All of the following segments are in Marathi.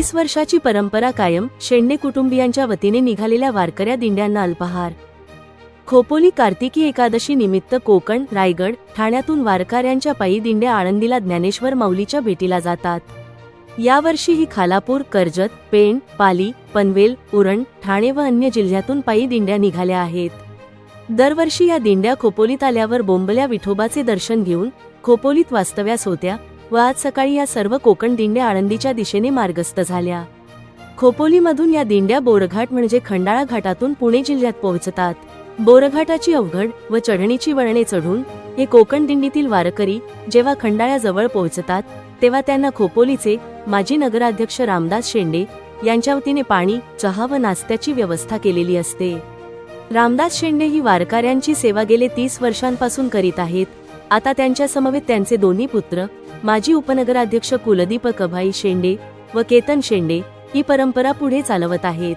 तीस वर्षाची परंपरा कायम शेंडे कुटुंबियांच्या वतीने निघालेल्या वारकऱ्या दिंड्यांना अल्पहार. खोपोली कार्तिकी एकादशी निमित्त कोकण रायगड ठाण्यातून वारकऱ्यांच्या पायी दिंड्या आळंदीला ज्ञानेश्वर माऊलीच्या भेटीला जातात. यावर्षी ही खालापूर कर्जत पेण पाली पनवेल उरण ठाणे व अन्य जिल्ह्यातून पायी दिंड्या निघाल्या आहेत. दरवर्षी या दिंड्या खोपोलीत आल्यावर बोंबल्या विठोबाचे दर्शन घेऊन खोपोलीत वास्तव्यास होत्या व आज सकाळी या सर्व कोकण दिंड्या आळंदीच्या दिशेने मार्गस्थ झाल्या. खोपोलीमधून या दिंड्या बोरघाट म्हणजे खंडाळा घाटातून पुणे जिल्ह्यात पोहोचतात. बोरघाटाची अवघड व चढणीची वळणे चढून हे कोकण दिंडीतील वारकरी जेव्हा खंडाळ्याजवळ पोहोचतात तेव्हा त्यांना खोपोलीचे माजी नगराध्यक्ष रामदास शेंडे यांच्या वतीने पाणी चहा व नाश्त्याची व्यवस्था केलेली असते. रामदास शेंडे ही वारकऱ्यांची सेवा गेले तीस वर्षांपासून करीत आहेत. आता त्यांच्या समवेत त्यांचे दोन्ही पुत्र माजी उपनगराध्यक्ष कुलदीप कभाई शेंडे व केतन शेंडे ही परंपरा पुढे चालवत आहेत.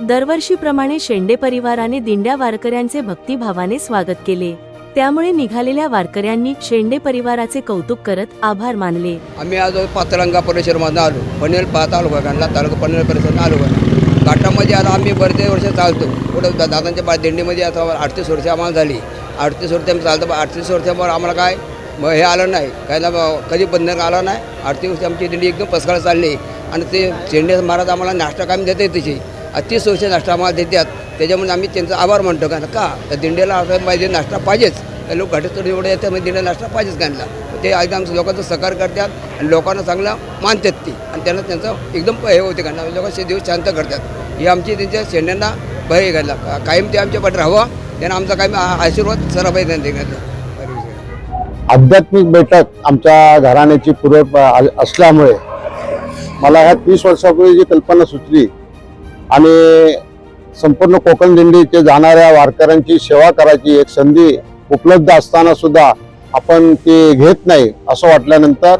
दरवर्षीप्रमाणे शेंडे परिवाराने दिंड्या वारकऱ्यांचे भक्तिभावाने स्वागत केले. त्यामुळे निघालेल्या वारकऱ्यांनी शेंडे परिवाराचे कौतुक करत आभार मानले. आम्ही आज पातरंगा परिसरमधून आलो. पनवेल पाच तालुका काढला तालुका पनवेल परिसर आलो घाटामध्ये आता आम्ही बरेच वर्ष चालतो. कुठं दादांच्या दिंडीमध्ये आता अडतीस वर्ष आम्हाला झाली. अडतीस वर्ष आम्ही चालतो. अडतीस वर्षावर आम्हाला काय? मग हे आलं नाही. काय ना कधी बंधन आलं नाही. आरती दिवशी आमची दिंडी एकदम पसकाळ चालली. आणि ते चेंडे महाराज आम्हाला नाश्ता कायम देते तशी. तीस वर्ष नाश्ता आम्हाला देतात. त्याच्यामुळे आम्ही त्यांचा आभार मानतो. का का? त्या दिंडीला असं पाहिजे नाश्ता पाहिजेच. त्या लोक घाटातून एवढे येतात म्हणजे दिंडीला नाश्ता पाहिजेच त्यांना. ते एकदम लोकांचा सकार करतात आणि लोकांना चांगलं मानतात ती. आणि त्यांना त्यांचं एकदम हे होते. का लोकांचे दिवस शांत करतात. हे आमची त्यांच्या शेंड्यांना भय घातला कायम ते आमच्या पाठ राहावं. त्यांना आमचा कायम आशीर्वाद सराबाई त्यांना घातला आध्यात्मिक बैठक आमच्या घराण्याची पूर्व असल्यामुळे मला ह्या तीस वर्षापूर्वी जी कल्पना सुचली आणि संपूर्ण कोकण दिंडीचे जाणाऱ्या वारकऱ्यांची सेवा करायची एक संधी उपलब्ध असताना सुद्धा आपण ती घेत नाही असं वाटल्यानंतर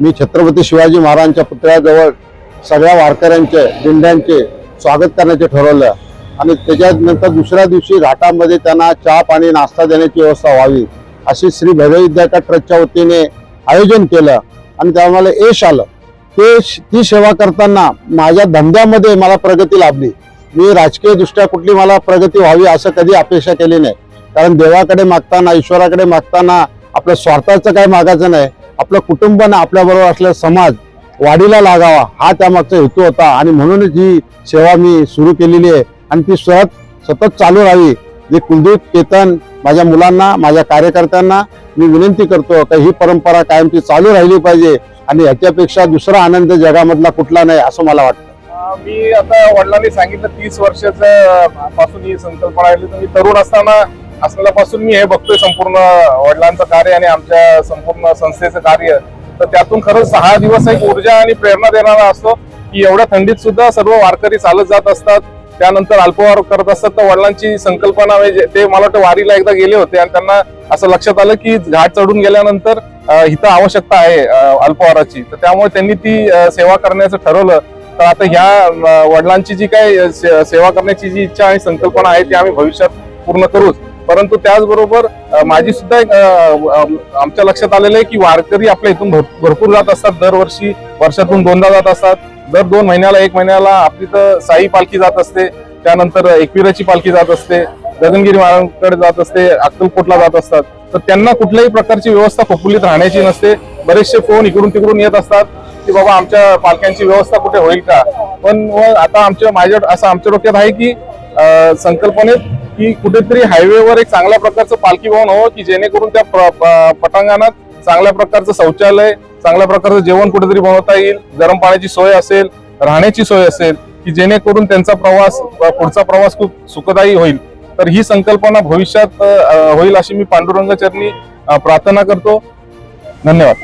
मी छत्रपती शिवाजी महाराजांच्या पुतळ्याजवळ सगळ्या वारकऱ्यांचे दिंड्यांचे स्वागत करण्याचे ठरवलं. आणि त्याच्यानंतर दुसऱ्या दिवशी घाटामध्ये त्यांना चहा पाणी नाश्ता देण्याची व्यवस्था व्हावी. अशी श्री भैरव विद्यापीठ ट्रस्टच्या वतीने आयोजन केलं आणि त्यामुळे मला यश आलं. ते ती सेवा करताना माझ्या धंद्यामध्ये मला प्रगती लाभली. मी राजकीयदृष्ट्या कुठली मला प्रगती व्हावी असं कधी अपेक्षा केली नाही. कारण देवाकडे मागताना ईश्वराकडे मागताना आपल्या स्वार्थाचं काही मागायचं नाही. आपलं कुटुंब आणि आपल्याबरोबर असलेला समाज वाढीला लागावा हा त्यामागचा हेतू होता. आणि म्हणूनच ही सेवा मी सुरू केलेली आहे. आणि ती सतत सतत चालू राहावी. जे कुलदीप केतन माझ्या मुलांना माझ्या कार्यकर्त्यांना मी विनंती करतो का ही परंपरा कायमची चालू राहिली पाहिजे आणि ह्याच्यापेक्षा दुसरा आनंद जगामधला कुठला नाही असं मला वाटतं. मी आता वडिलांनी सांगितलं तीस वर्षाचं पासून ही संकल्पना आली तर मी तरुण असताना असल्यापासून मी हे बघतोय संपूर्ण वडिलांचं कार्य आणि आमच्या संपूर्ण संस्थेचं कार्य. तर त्यातून खरंच सहा दिवस एक ऊर्जा आणि प्रेरणा देणारा असतो की एवढ्या थंडीत सुद्धा सर्व वारकरी चालत जात असतात. त्यानंतर अल्पवार करत असतात तर वडिलांची संकल्पना म्हणजे ते मला वाटतं वारीला एकदा गेले होते आणि त्यांना असं लक्षात आलं की घाट चढून गेल्यानंतर हिथं इथं आवश्यकता आहे अल्पवाराची. तर त्यामुळे त्यांनी ती सेवा करण्याचं ठरवलं. तर आता ह्या वडिलांची जी काही से- सेवा करण्याची जी इच्छा आणि संकल्पना आहे ती आम्ही भविष्यात पूर्ण करूच. परंतु त्याचबरोबर माझी सुद्धा एक आमच्या लक्षात आलेलं आहे की वारकरी आपल्या इथून भरपूर जात असतात. दरवर्षी वर्षातून दोनदा जात असतात. दर दोन महिन्याला एक महिन्याला आपली तर साई पालखी जात असते. त्यानंतर एकविराची पालखी जात असते. गगनगिरी महाराजांकडे जात असते अक्कलकोटला जात असतात. तर त्यांना कुठल्याही प्रकारची व्यवस्था खोपोलीत राहण्याची नसते. बरेचसे फोन इकडून तिकडून येत असतात की बाबा आमच्या पालख्यांची व्यवस्था कुठे होईल का? पण मग आता आमच्या माझ्या असं आमच्या डोक्यात आहे की संकल्पनेत की कुठेतरी हायवेवर एक चांगल्या प्रकारचं पालखी भवन हवं की जेणेकरून त्या प- पटांगणात चांगल्या प्रकारचं शौचालय चांगल्या प्रकारचं जेवण कुठेतरी बनवता येईल. गरम पाण्याची सोय असेल राहण्याची सोय असेल की जेणेकरून त्यांचा प्रवास पुढचा प्रवास खूप सुखदायी होईल. तर ही संकल्पना भविष्यात होईल अशी मी पांडुरंग चरणी प्रार्थना करतो. धन्यवाद.